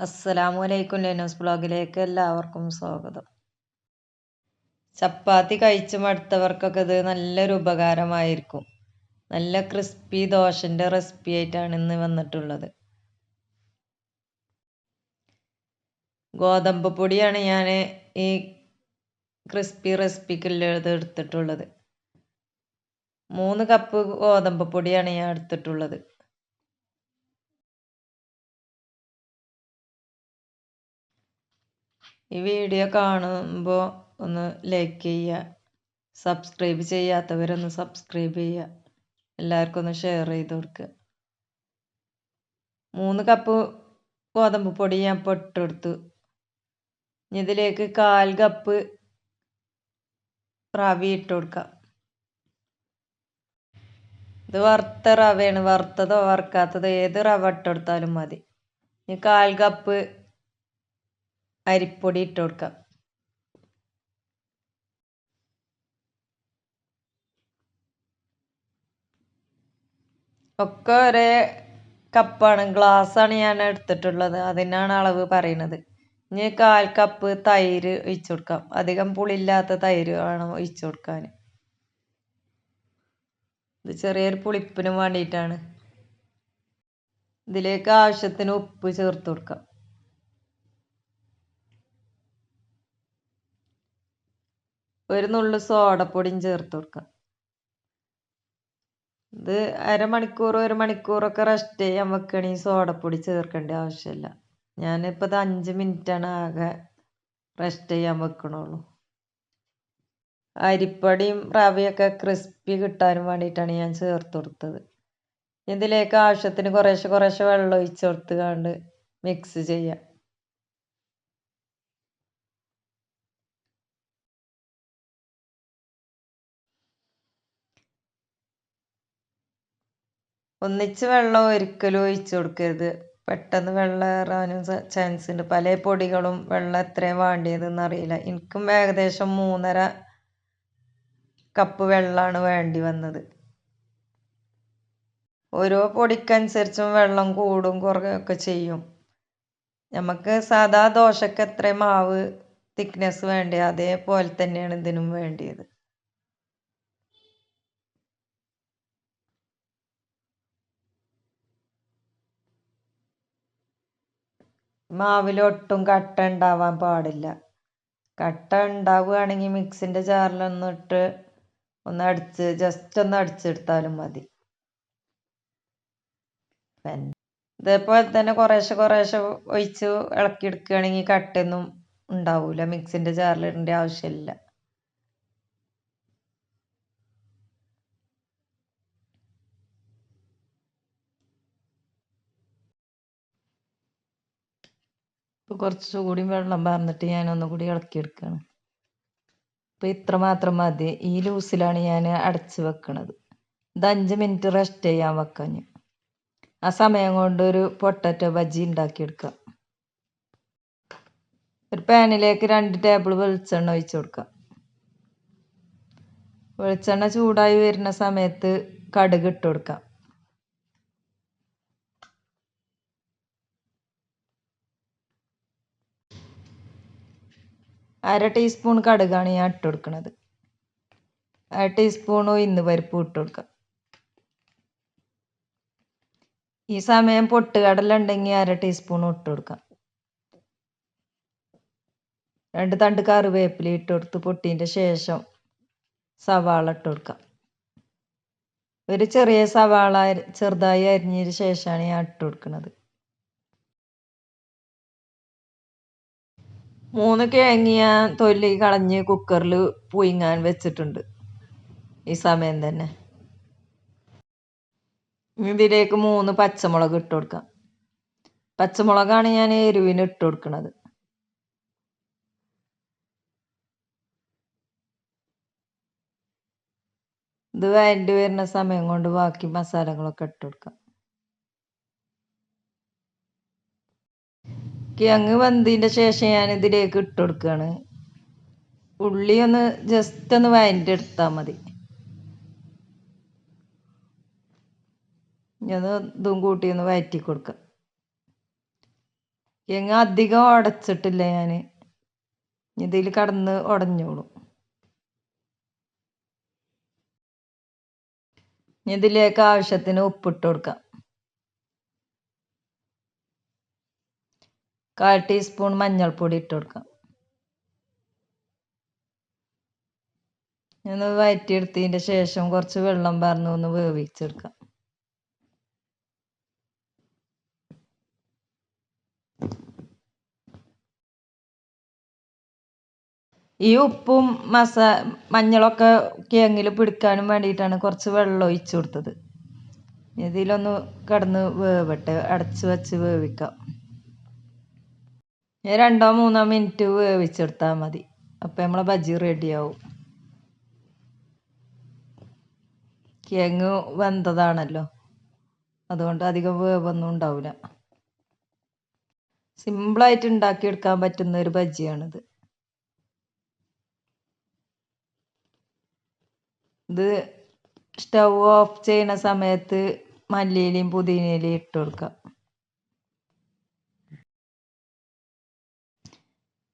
അസ്സലാമു അലൈക്കും ലെനോസ് ബ്ലോഗിലേക്ക് എല്ലാവർക്കും സ്വാഗതം. ചപ്പാത്തി കഴിച്ച് മടുത്തവർക്കൊക്കെ ഇത് നല്ലൊരു ഉപകാരമായിരിക്കും. നല്ല ക്രിസ്പി ദോശന്റെ റെസിപ്പി ആയിട്ടാണ് ഇന്ന് വന്നിട്ടുള്ളത്. ഗോതമ്പ് പൊടിയാണ് ഞാൻ ഈ ക്രിസ്പി റെസിപ്പിക്കുള്ളത് എടുത്തിട്ടുള്ളത്. മൂന്ന് കപ്പ് ഗോതമ്പ് പൊടിയാണ് ഞാൻ എടുത്തിട്ടുള്ളത്. ഈ വീഡിയോ കാണുമ്പോൾ ഒന്ന് ലൈക്ക് ചെയ്യുക. സബ്സ്ക്രൈബ് ചെയ്യാത്തവരൊന്ന് സബ്സ്ക്രൈബ് ചെയ്യുക. എല്ലാവർക്കും ഒന്ന് ഷെയർ ചെയ്ത് കൊടുക്കുക മൂന്ന് കപ്പ് ഗോതമ്പ് പൊടി ഞാൻ പൊട്ടെടുത്തു. ഇതിലേക്ക് കാൽ കപ്പ് റവി ഇട്ട് കൊടുക്കാം. ഇത് വറുത്ത റവയാണ്. വറുത്തതോ വറുക്കാത്തതോ ഏത് റവ ഇട്ടെടുത്താലും മതി. ഇനി കാൽ കപ്പ് അരിപ്പൊടി ഇട്ട് കൊടുക്കാം. ഒക്കെ ഒരേ കപ്പാണ്. ഗ്ലാസ്സാണ് ഞാൻ എടുത്തിട്ടുള്ളത്. അതിനാണ് അളവ് പറയുന്നത്. ഇനി കാൽ കപ്പ് തൈര് ഒഴിച്ചു കൊടുക്കാം. അധികം പുളിയില്ലാത്ത തൈര് വേണം ഒഴിച്ചു കൊടുക്കാൻ. ഇത് ചെറിയൊരു പുളിപ്പിന് വേണ്ടിയിട്ടാണ്. ഇതിലേക്ക് ആവശ്യത്തിന് ഉപ്പ് ചേർത്ത് കൊടുക്കാം. ഒരു നുള്ളു സോഡപ്പൊടിയും ചേർത്ത് കൊടുക്കുക ഇത് അരമണിക്കൂർ ഒരു മണിക്കൂറൊക്കെ റെസ്റ്റ് ചെയ്യാൻ വെക്കണമെങ്കിൽ സോഡപ്പൊടി ചേർക്കേണ്ട ആവശ്യമില്ല ഞാനിപ്പോൾ ഇത് അഞ്ച് മിനിറ്റാണ് ആകെ റെസ്റ്റ് ചെയ്യാൻ വെക്കണുള്ളൂ. അരിപ്പൊടിയും റവയൊക്കെ ക്രിസ്പി കിട്ടാനും വേണ്ടിയിട്ടാണ് ഞാൻ ചേർത്ത് കൊടുത്തത്. ഇതിലേക്ക് ആവശ്യത്തിന് കുറേശ്ശെ കുറേശ്ശെ വെള്ളം ഒഴിച്ച് കൊടുത്ത് കണ്ട് മിക്സ് ചെയ്യാം. ഒന്നിച്ച് വെള്ളം ഒരിക്കലും ഒഴിച്ച് കൊടുക്കരുത്. പെട്ടെന്ന് വെള്ളം ഏറാനും ചാൻസ് ഉണ്ട്. പല പൊടികളും വെള്ളം എത്രയും വേണ്ടിയതെന്ന് അറിയില്ല. എനിക്കും ഏകദേശം മൂന്നര കപ്പ് വെള്ളമാണ് വേണ്ടി വന്നത്. ഓരോ പൊടിക്കനുസരിച്ചും വെള്ളം കൂടും കുറയൊക്കെ ചെയ്യും. നമുക്ക് സാധാ ദോശക്ക് എത്ര മാവ് തിക്നെസ് വേണ്ടത് അതേപോലെ തന്നെയാണ് ഇതിനും വേണ്ടിയത്. മാവിൽ ഒട്ടും കട്ട ഉണ്ടാവാൻ പാടില്ല. കട്ട ഉണ്ടാവുകയാണെങ്കിൽ മിക്സിന്റെ ഒന്ന് അടിച്ച് ജസ്റ്റ് ഒന്ന് അടിച്ചെടുത്താലും മതി. ഇതേപോലെ തന്നെ കുറേശ്ശെ കുറേശ്ശെ ഒഴിച്ച് ഇളക്കി എടുക്കുകയാണെങ്കിൽ കട്ടയൊന്നും ഉണ്ടാവില്ല മിക്സിന്റെ ജാറിലിടേണ്ട ആവശ്യമില്ല. ഇപ്പോൾ കുറച്ചുകൂടി വെള്ളം പറഞ്ഞിട്ട് ഞാൻ ഒന്നുകൂടി ഇളക്കിയെടുക്കുകയാണ് ഇപ്പോൾ ഇത്ര മാത്രം മതി. ഈ ലൂസിലാണ് ഞാൻ അടച്ച് വെക്കണത്. ഇത് അഞ്ച് മിനിറ്റ് റെസ്റ്റ് ചെയ്യാൻ വെക്കാൻ ആ സമയം കൊണ്ട് ഒരു പൊട്ടറ്റോ ബജി ഉണ്ടാക്കിയെടുക്കാം. ഒരു പാനിലേക്ക് രണ്ട് ടേബിൾ വെളിച്ചെണ്ണ ഒഴിച്ചു കൊടുക്കാം. വെളിച്ചെണ്ണ ചൂടായി വരുന്ന സമയത്ത് കടുക് ഇട്ട് കൊടുക്കാം. അര ടീസ്പൂൺ കടുകാണ് ഞാൻ ഇട്ട് കൊടുക്കുന്നത് അര ടീസ്പൂൺ ഉഴുന്ന് പരിപ്പ് ഇട്ട് കൊടുക്കാം. ഈ സമയം പൊട്ടുകടല ഉണ്ടെങ്കിൽ അര ടീസ്പൂൺ ഇട്ട് കൊടുക്കാം. രണ്ട് തണ്ട് കറിവേപ്പില ഇട്ട് കൊടുത്ത് പൊട്ടിന്റെ ശേഷം സവാള ഇട്ട് കൊടുക്കാം. ഒരു ചെറിയ സവാള ചെറുതായി അരിഞ്ഞതിന് ശേഷമാണ് ഞാൻ ഇട്ട് കൊടുക്കുന്നത് മൂന്ന് കിഴങ്ങ് ഞാൻ തൊലി കളഞ്ഞ് കുക്കറിൽ പുഴുങ്ങാൻ വെച്ചിട്ടുണ്ട്. ഈ സമയം തന്നെ. ഇതിലേക്ക് മൂന്ന് പച്ചമുളക് ഇട്ട് കൊടുക്കാം. പച്ചമുളകാണ് ഞാൻ എരിവിന് ഇട്ട് കൊടുക്കുന്നത് ഇത് വേണ്ടി വരുന്ന സമയം കൊണ്ട് ബാക്കി മസാലകളൊക്കെ ഇട്ട് കൊടുക്കാം. കിഴങ്ങ് വെന്തതിന്റെ ശേഷം ഞാൻ ഇതിലേക്ക് ഇട്ട് കൊടുക്കുകയാണ് ഉള്ളി ഒന്ന് ജസ്റ്റ് ഒന്ന് വഴന്റെടുത്താൽ മതി. ഞാൻ ഇതും കൂട്ടി ഒന്ന് വയറ്റി കൊടുക്കാം. കിഴങ്ങ് അധികം ഉടച്ചിട്ടില്ല ഞാൻ ഇതിൽ കടന്ന് ഉടഞ്ഞോളും. ഇതിലേക്ക് ആവശ്യത്തിന് ഉപ്പിട്ട് കൊടുക്കാം. കാൽ ടീസ്പൂൺ മഞ്ഞൾപ്പൊടി ഇട്ട് കൊടുക്കാം. ഒന്ന് വയറ്റിയെടുത്തതിന്റെ ശേഷം കുറച്ച് വെള്ളം പറഞ്ഞു ഒന്ന് വേവിച്ചെടുക്കാം. ഈ ഉപ്പും മസ മഞ്ഞളൊക്കെ കിഴങ്ങിൽ പിടിക്കാനും വേണ്ടിയിട്ടാണ് കുറച്ച് വെള്ളം ഒഴിച്ചു കൊടുത്തത്. ഇതിലൊന്ന് കിടന്ന് വേവട്ടെ അടച്ചു വച്ച് വേവിക്കാം. രണ്ടോ മൂന്നോ മിനിറ്റ് വേവിച്ചെടുത്താൽ മതി. അപ്പം നമ്മളെ ബജി റെഡിയാവും. കിഴങ്ങ് വെന്തതാണല്ലോ. അതുകൊണ്ട് അധികം വേവൊന്നും ഉണ്ടാവില്ല സിമ്പിളായിട്ട് ഉണ്ടാക്കിയെടുക്കാൻ പറ്റുന്ന ഒരു ബജിയാണിത് ഇത് സ്റ്റൗ ഓഫ് ചെയ്യുന്ന സമയത്ത് മല്ലിയിലയും പുതിനയിലയും ഇട്ട് കൊടുക്കാം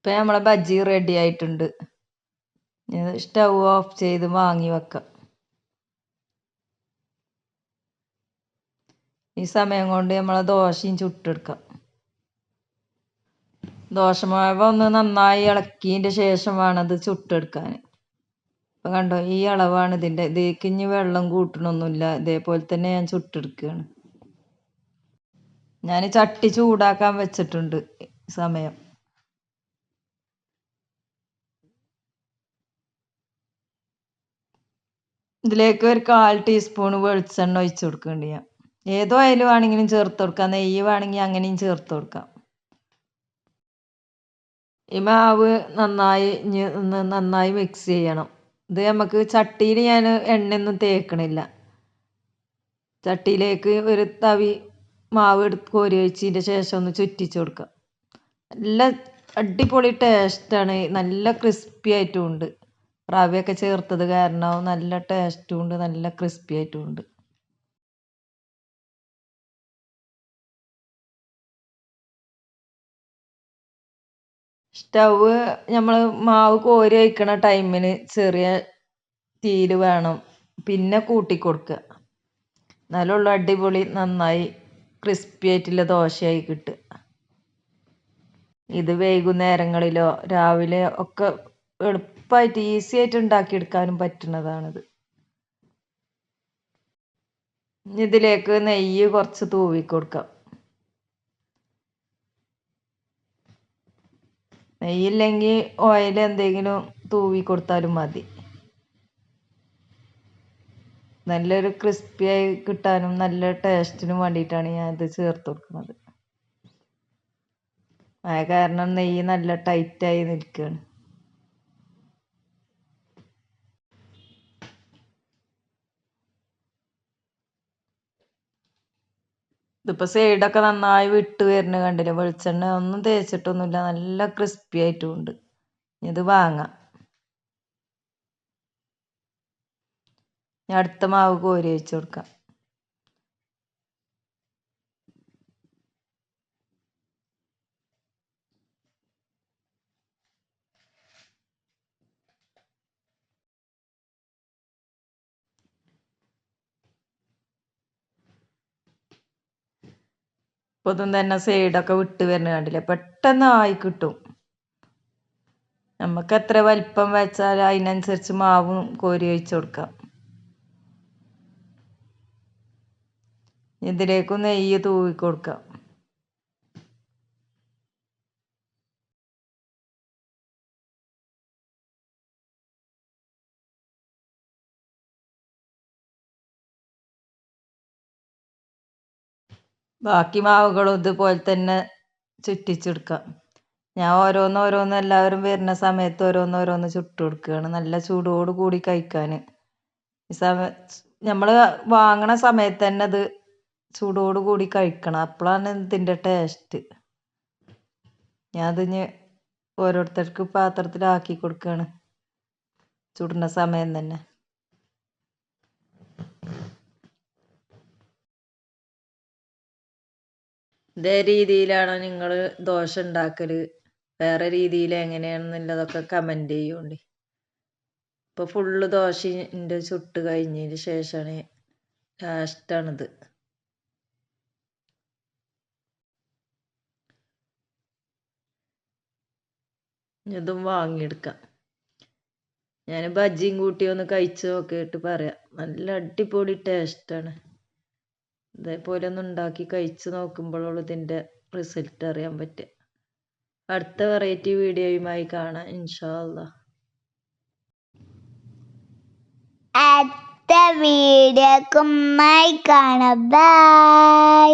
ഇപ്പം നമ്മളെ ബജ്ജി റെഡി ആയിട്ടുണ്ട്. സ്റ്റൗ ഓഫ് ചെയ്ത് വാങ്ങി വെക്കാം. ഈ സമയം കൊണ്ട് നമ്മളെ ദോശയും ചുട്ടെടുക്കാം. ദോശമാവ് ഒന്ന് നന്നായി ഇളക്കിയതിന്റെ ശേഷം വേണം അത് ചുട്ടെടുക്കാൻ ഇപ്പം കണ്ടോ ഈ അളവാണ് ഇതിന്റെ ഇതിലേക്ക് ഇനി വെള്ളം കൂട്ടണമൊന്നുമില്ല ഇതേപോലെ തന്നെ ഞാൻ ചുട്ടെടുക്കുകയാണ്. ഞാൻ ചട്ടി ചൂടാക്കാൻ വെച്ചിട്ടുണ്ട് സമയം. ഇതിലേക്ക് ഒരു കാൽ ടീസ്പൂൺ വെളിച്ചെണ്ണ ഒഴിച്ച് കൊടുക്കേണ്ടി ഞാൻ. ഏതോ ഓയിൽ വേണമെങ്കിലും ചേർത്ത് കൊടുക്കാം. നെയ്യ് വേണമെങ്കിൽ അങ്ങനെയും ചേർത്ത് കൊടുക്കാം. ഈ മാവ് നന്നായി നന്നായി മിക്സ് ചെയ്യണം. ഇത് നമുക്ക് ചട്ടിയിൽ ഞാൻ എണ്ണയൊന്നും തേക്കണില്ല. ചട്ടിയിലേക്ക് ഒരു തവി മാവ് എടുത്ത് കോരി ഒഴിച്ചതിന്റെ ശേഷം ഒന്ന് ചുറ്റിച്ച് കൊടുക്കാം. നല്ല അടിപൊളി ടേസ്റ്റാണ് നല്ല ക്രിസ്പി ആയിട്ടും ഉണ്ട്. റവയൊക്കെ ചേർത്തത് കാരണം നല്ല ടേസ്റ്റും ഉണ്ട് നല്ല ക്രിസ്പി ആയിട്ടും ഉണ്ട് സ്റ്റവ് നമ്മൾ മാവ് കോരി വയ്ക്കണ ടൈമിന് ചെറിയ തീയിൽ വേണം. പിന്നെ കൂട്ടി കൊടുക്കുക. എന്നാലുള്ള അടിപൊളി നന്നായി ക്രിസ്പി ആയിട്ടുള്ള ദോശയായി കിട്ടുക. ഇത് വൈകുന്നേരങ്ങളിലോ രാവിലെ ഒക്കെ എളുപ്പമായിട്ട് ഈസി ആയിട്ട് ഉണ്ടാക്കിയെടുക്കാനും പറ്റുന്നതാണിത്. ഇതിലേക്ക് നെയ്യ് കുറച്ച് തൂവി കൊടുക്കാം നെയ്യില്ലെങ്കിൽ ഓയിൽ എന്തെങ്കിലും തൂവി കൊടുത്താലും മതി. നല്ലൊരു ക്രിസ്പിയായി കിട്ടാനും നല്ല ടേസ്റ്റിനും വേണ്ടിയിട്ടാണ് ഞാൻ ഇത് ചേർത്ത് കൊടുക്കുന്നത്. ആ കാരണം നെയ്യ് നല്ല ടൈറ്റായി നിൽക്കുകയാണ് ഇതിപ്പോൾ സൈഡൊക്കെ നന്നായി വിട്ട് വരുന്ന കണ്ടില്ല? വെളിച്ചെണ്ണ ഒന്നും തേച്ചിട്ടൊന്നുമില്ല. നല്ല ക്രിസ്പി ആയിട്ടുണ്ട് ഇനി ഇത് വാങ്ങാം. ഞാൻ അടുത്ത മാവ് കോരി വെച്ച് കൊടുക്കാം. ഇപ്പം തന്നെ സൈഡൊക്കെ വിട്ട് വരുന്ന കണ്ടില്ലേ? പെട്ടെന്ന് ആയി കിട്ടും. നമുക്ക് എത്ര വലിപ്പം വെച്ചാൽ അതിനനുസരിച്ച് മാവും കോരി ഒഴിച്ച് കൊടുക്കാം. ഇതിലേക്കും നെയ്യ് തൂവി കൊടുക്കാം. ബാക്കി മാവുകളും ഇതുപോലെ തന്നെ ചുറ്റിച്ചെടുക്കാം. ഞാൻ ഓരോന്ന് ഓരോന്ന് എല്ലാവരും വരുന്ന സമയത്ത് ഓരോന്ന് ഓരോന്ന് ചുട്ട് കൊടുക്കുകയാണ്. നല്ല ചൂടോട് കൂടി കഴിക്കാൻ ഈ സമയ നമ്മൾ വാങ്ങണ സമയത്ത് തന്നെ അത് ചൂടോട് കൂടി കഴിക്കണം. അപ്പോഴാണ് ഇതിന്റെ ടേസ്റ്റ്. ഞാൻ അതിന് ഓരോരുത്തർക്ക് പാത്രത്തിലാക്കി കൊടുക്കുകയാണ്. ചുടുന്ന സമയം തന്നെ. ഇതേ രീതിയിലാണോ നിങ്ങൾ ദോശ ഉണ്ടാക്കൽ? വേറെ രീതിയിൽ എങ്ങനെയാണെന്നുള്ളതൊക്കെ കമന്റ് ചെയ്യുകയുണ്ട് ഇപ്പോൾ ഫുള്ള് ദോശന്റെ ചുട്ട് കഴിഞ്ഞതിന് ശേഷമാണ് ലാസ്റ്റാണിത് ഇതും വാങ്ങിയെടുക്കാം. ഞാൻ ബജ്ജിയും കൂട്ടി ഒന്ന് നോക്കിയിട്ട് പറയാം. നല്ല അടിപൊളി ടേസ്റ്റാണ് ഇതേപോലെ ഒന്ന് ഉണ്ടാക്കി കഴിച്ച് നോക്കുമ്പോഴുള്ളൂ ഇതിന്റെ റിസൾട്ട് അറിയാൻ പറ്റുക. അടുത്ത വെറൈറ്റി വീഡിയോയുമായി കാണാം ഇൻഷാല്ല അടുത്ത വീഡിയോക്കുമായി കാണാം. ബൈ